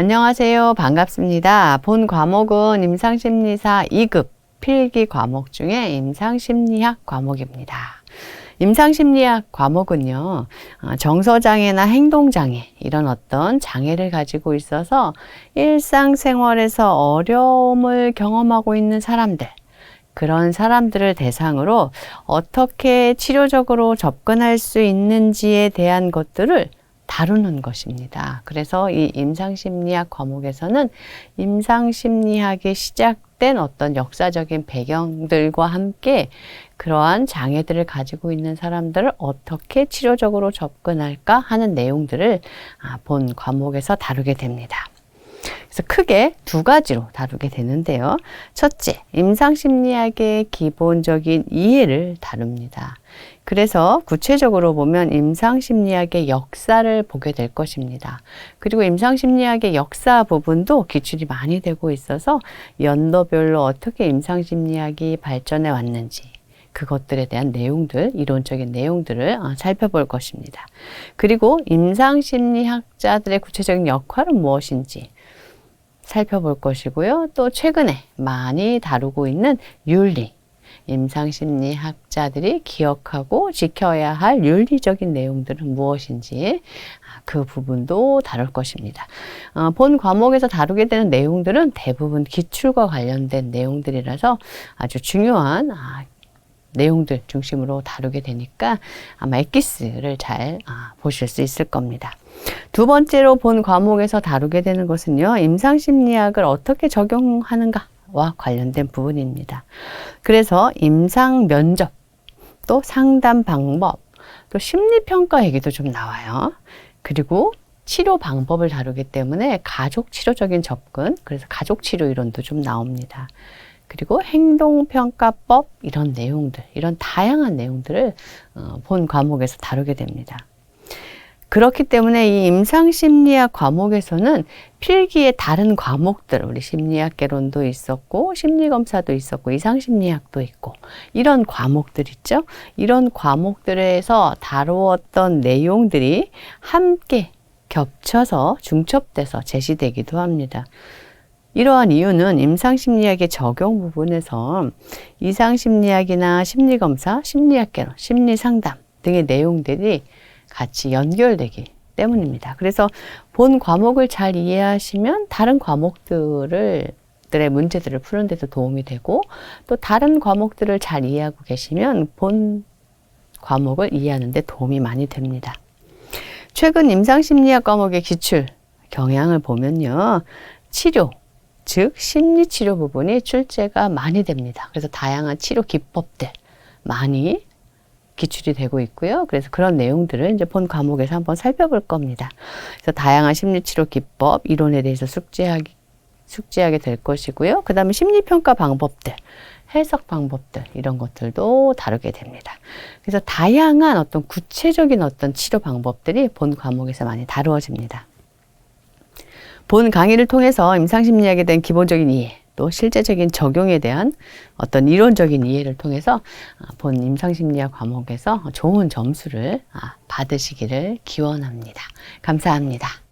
안녕하세요. 반갑습니다. 본 과목은 임상심리사 2급 필기 과목 중에 임상심리학 과목입니다. 임상심리학 과목은요, 어, 정서장애나 행동장애, 이런 어떤 장애를 가지고 있어서 일상생활에서 어려움을 경험하고 있는 사람들, 그런 사람들을 대상으로 어떻게 치료적으로 접근할 수 있는지에 대한 것들을 다루는 것입니다. 그래서 이 임상심리학 과목에서는 임상심리학이 시작된 어떤 역사적인 배경들과 함께 그러한 장애들을 가지고 있는 사람들을 어떻게 치료적으로 접근할까 하는 내용들을 아, 본 과목에서 다루게 됩니다. 그래서 크게 두 가지로 다루게 되는데요. 첫째, 임상심리학의 기본적인 이해를 다룹니다. 그래서 구체적으로 보면 임상심리학의 역사를 보게 될 것입니다. 그리고 임상심리학의 역사 부분도 기출이 많이 되고 있어서 연도별로 어떻게 임상심리학이 발전해 왔는지 그것들에 대한 내용들, 이론적인 내용들을 어, 살펴볼 것입니다. 그리고 임상심리학자들의 구체적인 역할은 무엇인지 살펴볼 것이고요. 또 최근에 많이 다루고 있는 윤리, 임상심리학자들이 기억하고 지켜야 할 윤리적인 내용들은 무엇인지 아, 그 부분도 다룰 것입니다. 어, 본 과목에서 다루게 되는 내용들은 대부분 기출과 관련된 내용들이라서 아주 중요한 아, 내용들 중심으로 다루게 되니까 아마 엑기스를 잘 아, 보실 수 있을 겁니다. 두 번째로 본 과목에서 다루게 되는 것은요, 임상심리학을 어떻게 적용하는가 와 관련된 부분입니다. 그래서 임상 면접, 또 상담 방법, 또 심리 평가 얘기도 좀 나와요. 그리고 치료 방법을 다루기 때문에 가족 치료적인 접근, 그래서 가족 치료 이론도 좀 나옵니다. 그리고 행동평가법 이런 내용들, 이런 다양한 내용들을 어, 본 과목에서 다루게 됩니다. 그렇기 때문에 이 임상심리학 과목에서는 필기의 다른 과목들, 우리 심리학 개론도 있었고, 심리검사도 있었고, 이상심리학도 있고, 이런 과목들 있죠? 이런 과목들에서 다루었던 내용들이 함께 겹쳐서 중첩돼서 제시되기도 합니다. 이러한 이유는 임상심리학의 적용 부분에서 이상심리학이나 심리검사, 심리학개론, 심리상담 등의 내용들이 같이 연결되기 때문입니다. 그래서 본 과목을 잘 이해하시면 다른 과목들을 들의 문제들을 푸는 데도 도움이 되고 또 다른 과목들을 잘 이해하고 계시면 본 과목을 이해하는 데 도움이 많이 됩니다. 최근 임상심리학 과목의 기출 경향을 보면요. 치료, 즉 심리치료 부분이 출제가 많이 됩니다. 그래서 다양한 치료 기법들 많이 기출이 되고 있고요. 그래서 그런 내용들을 이제 본 과목에서 한번 살펴볼 겁니다. 그래서 다양한 심리치료 기법, 이론에 대해서 숙제하기, 숙제하게 될 것이고요. 그 다음에 심리평가 방법들, 해석 방법들, 이런 것들도 다루게 됩니다. 그래서 다양한 어떤 구체적인 어떤 치료 방법들이 본 과목에서 많이 다루어집니다. 본 강의를 통해서 임상심리학에 대한 기본적인 이해, 또 실제적인 적용에 대한 어떤 이론적인 이해를 통해서 아, 본 임상심리학 과목에서 좋은 점수를 아, 받으시기를 기원합니다. 감사합니다.